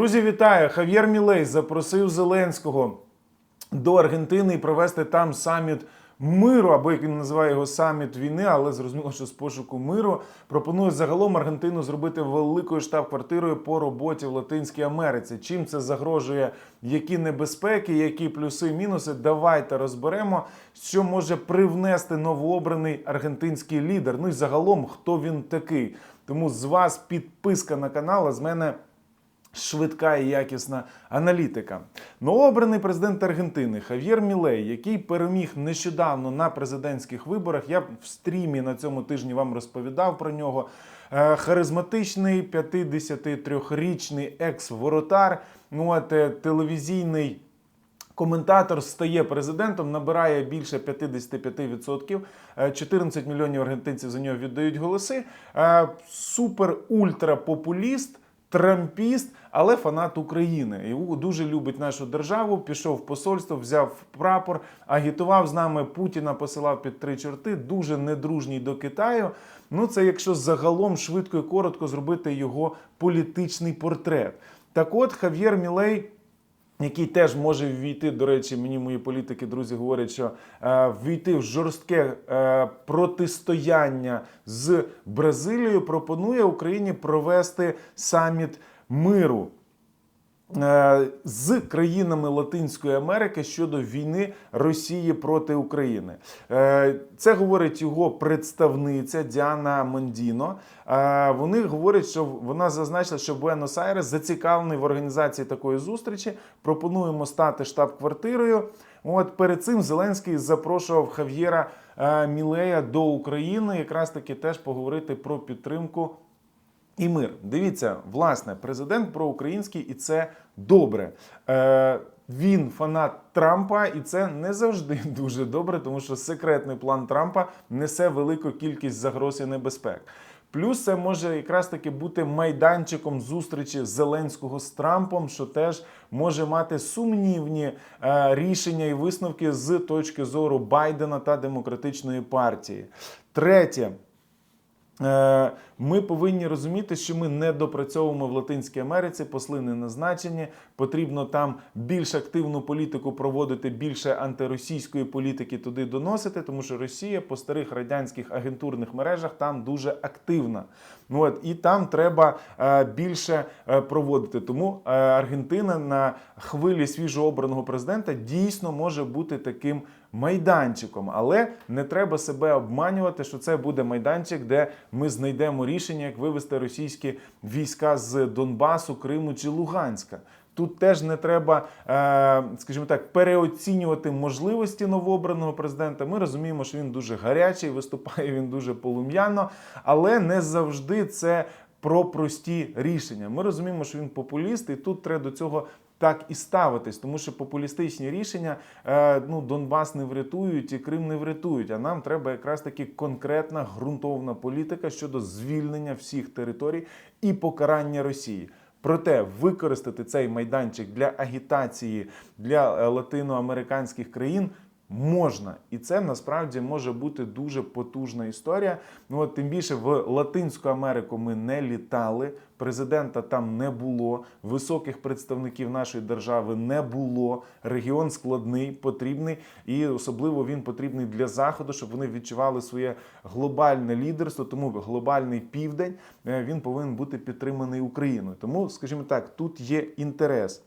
Друзі, вітаю! Хав'єр Мілей запросив Зеленського до Аргентини і провести там саміт миру, або як він називає його саміт війни, але зрозуміло, що з пошуку миру пропонує загалом Аргентину зробити великою штаб-квартирою по роботі в Латинській Америці. Чим це загрожує, які небезпеки, які плюси, мінуси? Давайте розберемо, що може привнести новообраний аргентинський лідер. Ну і загалом, хто він такий. Тому з вас підписка на канал, а з мене швидка і якісна аналітика. Новообраний президент Аргентини Хав'єр Мілей, який переміг нещодавно на президентських виборах. Я в стрімі на цьому тижні вам розповідав про нього. Е, Харизматичний 53-річний екс-воротар, ну от е, телевізійний. Коментатор стає президентом, набирає більше 55%. Е, 14 мільйонів аргентинців за нього віддають голоси. Е, Супер ультра популіст. Трампіст, але фанат України. І дуже любить нашу державу. Пішов в посольство, взяв прапор, агітував з нами Путіна, посилав під три чорти. Дуже недружній до Китаю. Ну це якщо загалом швидко і коротко зробити його політичний портрет. Так от Хав'єр Мілей який теж може ввійти, до речі, мені мої політики, друзі, говорять, що е, ввійти в жорстке е, протистояння з Бразилією, пропонує Україні провести саміт миру. Е, З країнами Латинської Америки щодо війни Росії проти України, Е, це говорить його представниця Діана Мондіно. Е, Вони говорять, що вона зазначила, що Буенос-Айрес зацікавлений в організації такої зустрічі. Пропонуємо стати штаб-квартирою. От перед цим Зеленський запрошував Хав'єра Мілея до України, якраз таки теж поговорити про підтримку і мир. Дивіться, власне, президент проукраїнський, і це добре. Е, він фанат Трампа, і це не завжди дуже добре, тому що секретний план Трампа несе велику кількість загроз і небезпек. Плюс це може якраз таки бути майданчиком зустрічі Зеленського з Трампом, що теж може мати сумнівні е, рішення і висновки з точки зору Байдена та демократичної партії. Третє. Е, Ми повинні розуміти, що ми не допрацьовуємо в Латинській Америці, посли не назначені. Потрібно там більш активну політику проводити, більше антиросійської політики туди доносити, тому що Росія по старих радянських агентурних мережах там дуже активна. Ну от і там треба е, більше е, проводити. Тому Аргентина на хвилі свіжообраного президента дійсно може бути таким майданчиком, але не треба себе обманювати, що це буде майданчик, де ми знайдемо рішення, як вивести російські війська з Донбасу, Криму чи Луганська. Тут теж не треба, е, скажімо так, переоцінювати можливості новообраного президента. Ми розуміємо, що він дуже гарячий, виступає він дуже полум'яно, але не завжди це про прості рішення. Ми розуміємо, що він популіст, і тут треба до цього так і ставитись, тому що популістичні рішення е, ну, Донбас не врятують і Крим не врятують. А нам треба якраз таки конкретна ґрунтовна політика щодо звільнення всіх територій і покарання Росії. Проте використати цей майданчик для агітації для е, латиноамериканських країн можна, і це насправді може бути дуже потужна історія. Ну от тим більше в Латинську Америку ми не літали. Президента там не було, високих представників нашої держави не було. Регіон складний, потрібний, і особливо він потрібний для заходу, щоб вони відчували своє глобальне лідерство. Тому глобальний південь е, він повинен бути підтриманий Україною. Тому, скажімо так, тут є інтерес.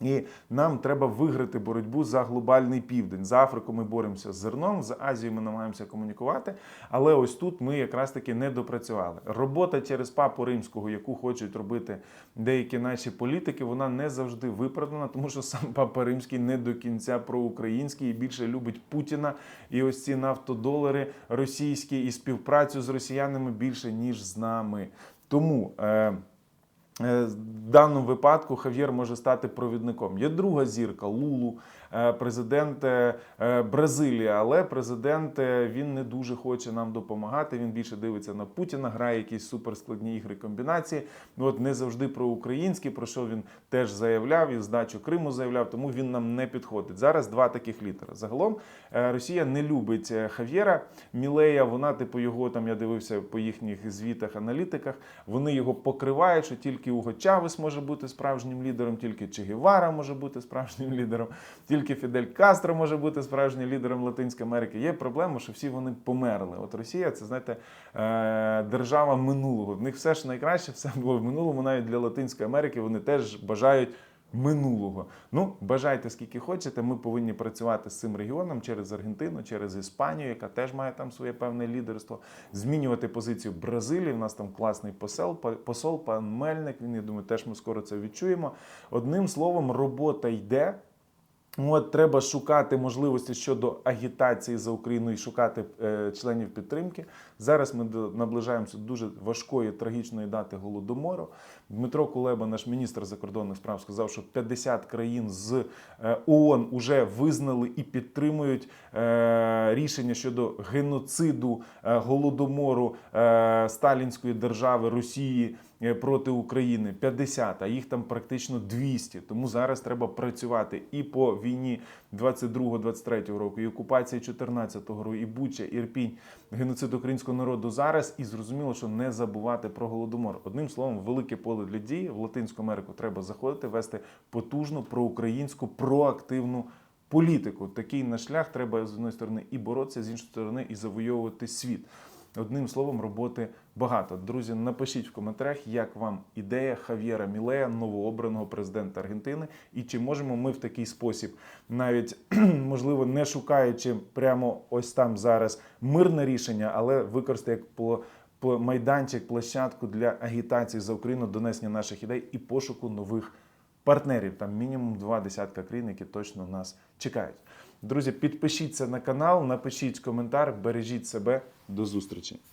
І нам треба виграти боротьбу за глобальний південь. За Африку ми боремося з зерном, з Азією ми намагаємося комунікувати. Але ось тут ми якраз таки не допрацювали. Робота через папу римського, яку хочуть робити деякі наші політики, вона не завжди виправдана, тому що сам папа римський не до кінця проукраїнський і більше любить Путіна і ось ці нафтодолари російські і співпрацю з росіянами більше ніж з нами. Тому. Е, В даному випадку Хав'єр може стати провідником. Є друга зірка Лулу, е, президент е, е, Бразилії, але президент е, він не дуже хоче нам допомагати. Він більше дивиться на Путіна, грає якісь суперскладні ігри комбінації. Ну от не завжди про українські, про що він теж заявляв і здачу Криму заявляв, тому він нам не підходить. Зараз два таких лідера. Загалом е, Росія не любить е, Хав'єра Мілея. Вона, типу, його там я дивився по їхніх звітах, аналітиках. Вони його покривають, що тільки тільки Уго Чавес може бути справжнім лідером, тільки Че Гевара може бути справжнім лідером, тільки Фідель Кастро може бути справжнім лідером Латинської Америки. Є проблема, що всі вони померли. От Росія це знаєте е, держава минулого. В них все ж найкраще, все було в минулому, навіть для Латинської Америки. Вони теж бажають. Минулого. Ну, бажайте скільки хочете. Ми повинні працювати з цим регіоном через Аргентину, через Іспанію, яка теж має там своє певне лідерство. Змінювати позицію Бразилії. У нас там класний посел, посол, пан Мельник. Він я думаю, теж ми скоро це відчуємо. Одним словом, робота йде. От треба шукати можливості щодо агітації за Україну і шукати е, членів підтримки. Зараз ми наближаємося до дуже важкої трагічної дати голодомору. Дмитро Кулеба, наш міністр закордонних справ, сказав, що 50 країн з е, ООН вже визнали і підтримують е, рішення щодо геноциду е, голодомору сталінської держави Росії проти України 50, а їх там практично 200. Тому зараз треба працювати і по війні 22-23 року, і окупації 14 року, і Буча, Ірпінь, геноцид українського народу зараз. І зрозуміло, що не забувати про голодомор. Одним словом, велике поле для дії в Латинську Америку треба заходити, вести потужну проукраїнську проактивну. Політику такий наш шлях треба з однієї сторони і боротися, з іншої сторони, і завойовувати світ. Одним словом, роботи багато. Друзі, напишіть в коментарях, як вам ідея Хав'єра Мілея, новообраного президента Аргентини, і чи можемо ми в такий спосіб, навіть можливо, не шукаючи прямо ось там зараз мирне рішення, але використати як по- Майданчик, площадку для агітації за Україну, донесення наших ідей і пошуку нових партнерів. Там мінімум два десятка країн, які точно нас чекають. Друзі, підпишіться на канал, напишіть коментар, бережіть себе. До зустрічі.